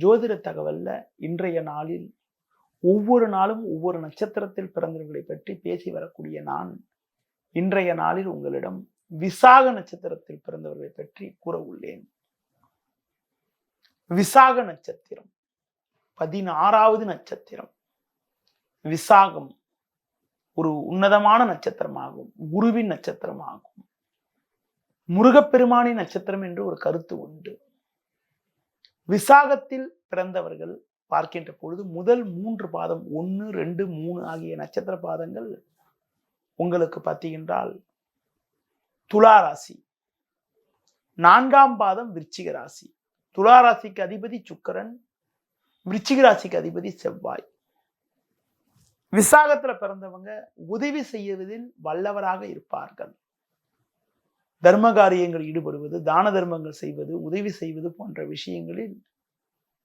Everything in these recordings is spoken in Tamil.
ஜோதிட தகவல்ல இன்றைய நாளில் ஒவ்வொரு நாளும் ஒவ்வொரு நட்சத்திரத்தில் பிறந்தவர்களை பற்றி பேசி வரக்கூடிய நான் இன்றைய நாளில் உங்களிடம் விசாக நட்சத்திரத்தில் பிறந்தவர்களை பற்றி கூற உள்ளேன். விசாக நட்சத்திரம் பதினாறாவது நட்சத்திரம். விசாகம் ஒரு உன்னதமான நட்சத்திரமாகும் குருவின் நட்சத்திரமாகும். முருகப்பெருமானின் நட்சத்திரம் என்று ஒரு கருத்து உண்டு. விசாகத்தில் பிறந்தவர்கள் பார்க்கின்ற பொழுது முதல் மூன்று பாதம் ஒன்று ரெண்டு மூணு ஆகிய நட்சத்திர பாதங்கள் உங்களுக்கு பார்த்தீங்கன்றால் துலா ராசி. நான்காம் பாதம் விருச்சிக ராசி. துலா ராசிக்கு அதிபதி சுக்கரன் விருச்சிக ராசிக்கு அதிபதி செவ்வாய். விசாகத்தில் பிறந்தவங்க உதவி செய்வதில் வல்லவராக இருப்பார்கள். தர்ம காரியங்கள் ஈடுபடுவது தான தர்மங்கள் செய்வது உதவி செய்வது போன்ற விஷயங்களில்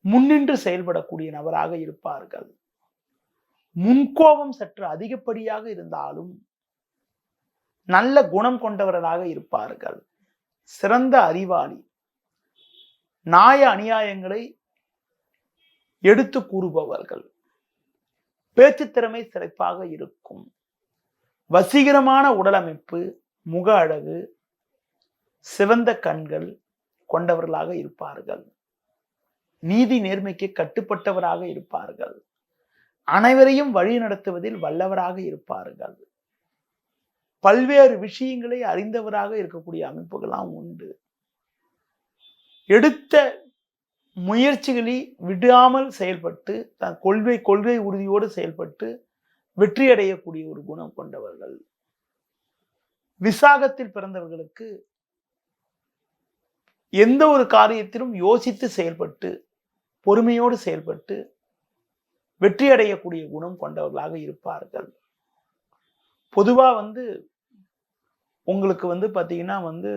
முன்னின்று செயல்படக்கூடிய நபராக இருப்பார்கள். முன்கோபம் சற்று அதிகப்படியாக இருந்தாலும் நல்ல குணம் கொண்டவர்களாக இருப்பார்கள். சிறந்த அறிவாளி. நாய அநியாயங்களை எடுத்து கூறுபவர்கள். பேச்சு திறமை சிறப்பாக இருக்கும். வசீகரமான உடலமைப்பு முக அழகு சிவந்த கண்கள் கொண்டவர்களாக இருப்பார்கள். நீதி நேர்மைக்கு கட்டுப்பட்டவராக இருப்பார்கள். அனைவரையும் வழி நடத்துவதில் வல்லவராக இருப்பார்கள். பல்வேறு விஷயங்களை அறிந்தவராக இருக்கக்கூடிய அமைப்புகள்லாம் உண்டு. எடுத்த முயற்சிகளை விடாமல் செயல்பட்டு தன் கொள்கை கொள்கை உறுதியோடு செயல்பட்டு வெற்றி அடையக்கூடிய ஒரு குணம் கொண்டவர்கள். விசாகத்தில் பிறந்தவர்களுக்கு எந்த ஒரு காரியத்திலும் யோசித்து செயல்பட்டு பொறுமையோடு செயல்பட்டு வெற்றி அடையக்கூடிய குணம் கொண்டவர்களாக இருப்பார்கள். பொதுவாக வந்து உங்களுக்கு வந்து பார்த்தீங்கன்னா வந்து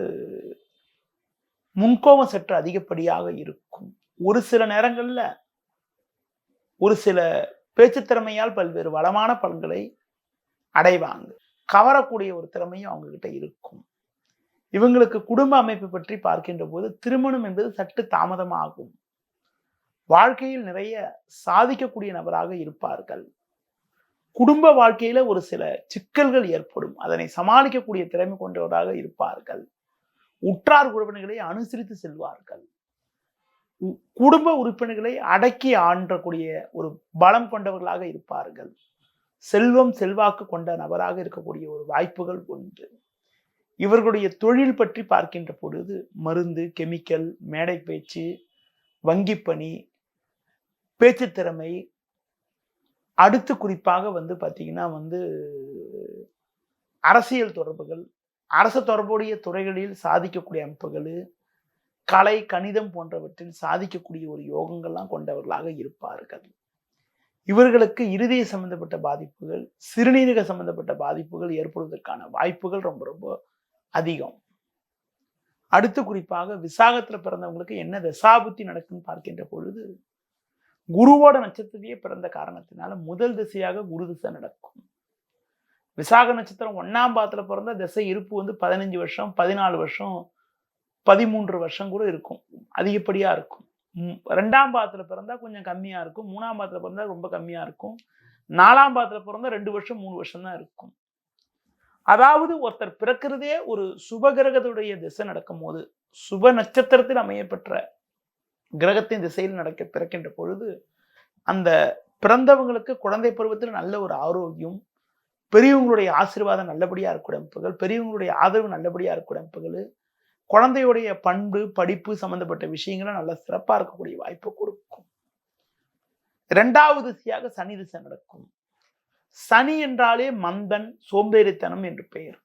முன்கோபம் சற்று அதிகப்படியாக இருக்கும். ஒரு சில நேரங்களில் ஒரு சில பேச்சு திறமையால் பல்வேறு வளமான பலன்களை அடைவாங்க. கவரக்கூடிய ஒரு திறமையும் அவங்ககிட்ட இருக்கும். இவங்களுக்கு குடும்ப அமைப்பு பற்றி பார்க்கின்ற போது திருமணம் என்பது சற்று தாமதமாகும். வாழ்க்கையில் நிறைய சாதிக்கக்கூடிய நபராக இருப்பார்கள். குடும்ப வாழ்க்கையில ஒரு சில சிக்கல்கள் ஏற்படும். அதனை சமாளிக்கக்கூடிய திறமை கொண்டவராக இருப்பார்கள். உற்றார் உறவினர்களை அனுசரித்து செல்வார்கள். உ- குடும்ப உறுப்பினர்களை அடக்கி ஆண்டக்கூடிய ஒரு பலம் கொண்டவர்களாக இருப்பார்கள். செல்வம் செல்வாக்கு கொண்ட நபராக இருக்கக்கூடிய ஒரு வாய்ப்புகள் உண்டு. இவர்களுடைய தொழில் பற்றி பார்க்கின்ற பொழுது மருந்து கெமிக்கல் மேடை பேச்சு வங்கிப்பணி பேச்சு திறமை அடுத்து குறிப்பாக வந்து பார்த்தீங்கன்னா வந்து அரசியல் தொடர்புகள் அரசு தொடர்புடைய துறைகளில் சாதிக்கக்கூடிய அமைப்புகள் கலை கணிதம் போன்றவற்றில் சாதிக்கக்கூடிய ஒரு யோகங்கள்லாம் கொண்டவர்களாக இருப்பார்கள். இவர்களுக்கு இருதய சம்பந்தப்பட்ட பாதிப்புகள் சிறுநீரக சம்பந்தப்பட்ட பாதிப்புகள் ஏற்படுவதற்கான வாய்ப்புகள் ரொம்ப ரொம்ப அதிகம். அடுத்து குறிப்பாக விசாகத்தில் பிறந்தவங்களுக்கு என்ன தசாபுத்தி நடக்குன்னு பார்க்கின்ற பொழுது குருவோட நட்சத்திரத்தையே பிறந்த காரணத்தினால முதல் திசையாக குரு திசை நடக்கும். விசாக நட்சத்திரம் ஒன்னாம் பாத்தில் பிறந்த திசை இருப்பு வந்து பதினஞ்சு வருஷம் பதினாலு வருஷம் பதிமூன்று வருஷம் கூட இருக்கும். அதிகப்படியாக இருக்கும். ரெண்டாம் பாதத்தில் பிறந்தா கொஞ்சம் கம்மியாக இருக்கும். மூணாம் பாதத்தில் பிறந்தா ரொம்ப கம்மியாக இருக்கும். நாலாம் பாத்தில் பிறந்தா ரெண்டு வருஷம் மூணு வருஷம் தான் இருக்கும். அதாவது ஒருத்தர் பிறக்கிறதே ஒரு சுபகிரகத்துடைய திசை நடக்கும் போது சுப நட்சத்திரத்தில் அமையப்பெற்ற கிரகத்தின் திசையில் நடக்க பிறக்கின்ற பொழுது அந்த பிறந்தவங்களுக்கு குழந்தை பருவத்தில் நல்ல ஒரு ஆரோக்கியம் பெரியவங்களுடைய ஆசீர்வாதம் நல்லபடியாக இருக்கக்கூடிய அமைப்புகள் பெரியவங்களுடைய ஆதரவு நல்லபடியாக இருக்கக்கூடிய அமைப்புகள் குழந்தையுடைய பண்பு படிப்பு சம்பந்தப்பட்ட விஷயங்களும் நல்ல சிறப்பாக இருக்கக்கூடிய வாய்ப்பு கொடுக்கும். இரண்டாவது திசையாக சனி திசை நடக்கும். சனி என்றாலே மந்தன் சோம்பேறித்தனம் என்று பெயர்.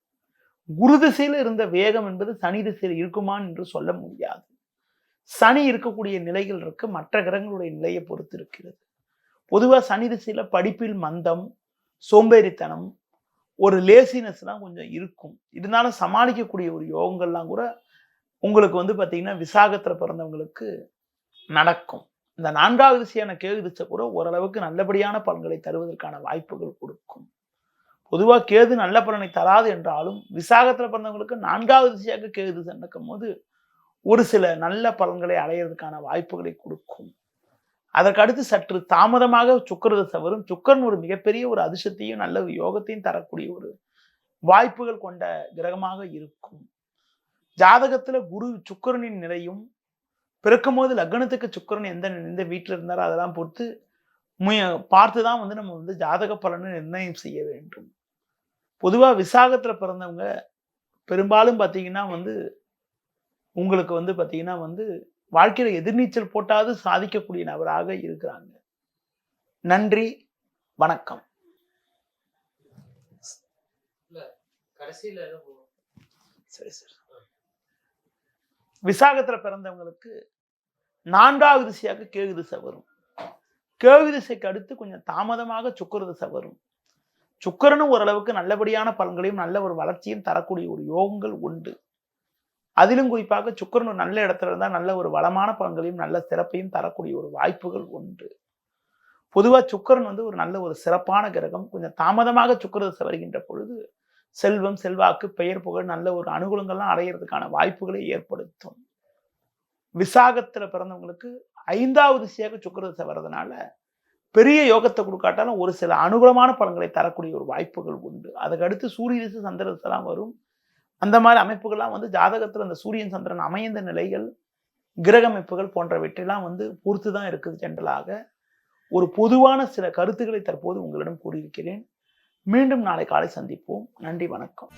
குரு திசையில் இருந்த வேகம் என்பது சனி திசையில் இருக்குமா என்று சொல்ல முடியாது. சனி இருக்கக்கூடிய நிலைகள் இருக்கு மற்ற கிரகங்களுடைய நிலையை பொறுத்து இருக்கிறது. பொதுவா சனி திசையில படிப்பில் மந்தம் சோம்பேறித்தனம் ஒரு லேசினஸ்லாம் கொஞ்சம் இருக்கும். இருந்தாலும் சமாளிக்கக்கூடிய ஒரு யோகங்கள்லாம் கூட உங்களுக்கு வந்து பார்த்தீங்கன்னா விசாகத்துல பிறந்தவங்களுக்கு நடக்கும். இந்த நான்காவது திசையான கேது திசை கூட ஓரளவுக்கு நல்லபடியான பலன்களை தருவதற்கான வாய்ப்புகள் கொடுக்கும். பொதுவா கேது நல்ல பலனை தராது என்றாலும் விசாகத்துல பிறந்தவங்களுக்கு நான்காவது திசையாக கேது திசை நடக்கும் போது ஒரு சில நல்ல பலன்களை அடையிறதுக்கான வாய்ப்புகளை கொடுக்கும். அதற்கு அடுத்து சற்று தாமதமாக சுக்கர திசை வரும். சுக்கரன் ஒரு மிகப்பெரிய ஒரு அதிர்ஷ்டத்தையும் நல்ல ஒரு யோகத்தையும் தரக்கூடிய ஒரு வாய்ப்புகள் கொண்ட கிரகமாக இருக்கும். ஜாதகத்துல குரு சுக்கரனின் நிலையும் பிறக்கும் போது லக்னத்துக்கு சுக்கரன் எந்த எந்த வீட்டில் இருந்தாரோ அதெல்லாம் பொறுத்து முய பார்த்து தான் வந்து நம்ம வந்து ஜாதக பலனை நிர்ணயம் செய்ய வேண்டும். பொதுவாக விசாகத்தில் பிறந்தவங்க பெரும்பாலும் பார்த்தீங்கன்னா வந்து உங்களுக்கு வந்து பார்த்தீங்கன்னா வந்து வாழ்க்கையில் எதிர்நீச்சல் போட்டாவது சாதிக்கக்கூடிய நபராக இருக்கிறாங்க. நன்றி வணக்கம். சரி சரி. விசாகத்துல பிறந்தவங்களுக்கு நான்காவது திசையாக கேகு திசை வரும். கேகு திசைக்கு அடுத்து கொஞ்சம் தாமதமாக சுக்கர திசை வரும். சுக்கரனும் ஓரளவுக்கு நல்லபடியான பலன்களையும் நல்ல ஒரு வளர்ச்சியும் தரக்கூடிய ஒரு யோகங்கள் உண்டு. அதிலும் குறிப்பாக சுக்கரன் ஒரு நல்ல இடத்துல இருந்தால் நல்ல ஒரு வளமான பலன்களையும் நல்ல சிறப்பையும் தரக்கூடிய ஒரு வாய்ப்புகள் உண்டு. பொதுவா சுக்கரன் வந்து ஒரு நல்ல ஒரு சிறப்பான கிரகம். கொஞ்சம் தாமதமாக சுக்கர திசை வருகின்ற பொழுது செல்வம் செல்வாக்கு பெயர் புகழ் நல்ல ஒரு அனுகூலங்கள்லாம் அடையிறதுக்கான வாய்ப்புகளை ஏற்படுத்தும். விசாகத்தில் பிறந்தவங்களுக்கு ஐந்தாவது திசையாக சுக்கரதசை வர்றதுனால பெரிய யோகத்தை கொடுக்காட்டாலும் ஒரு சில அனுகூலமான பலன்களை தரக்கூடிய ஒரு வாய்ப்புகள் உண்டு. அதுக்கு அடுத்து சூரிய திசை சந்திர திசைலாம் வரும். அந்த மாதிரி அமைப்புகள்லாம் வந்து ஜாதகத்தில் அந்த சூரியன் சந்திரன் அமைந்த நிலைகள் கிரக அமைப்புகள் போன்றவற்றையெல்லாம் வந்து பொறுத்து தான் இருக்குது ஜென்ரலாக. ஒரு பொதுவான சில கருத்துக்களை தற்போது உங்களிடம் கூறியிருக்கிறேன். மீண்டும் நாளை காலை சந்திப்போம். நன்றி வணக்கம்.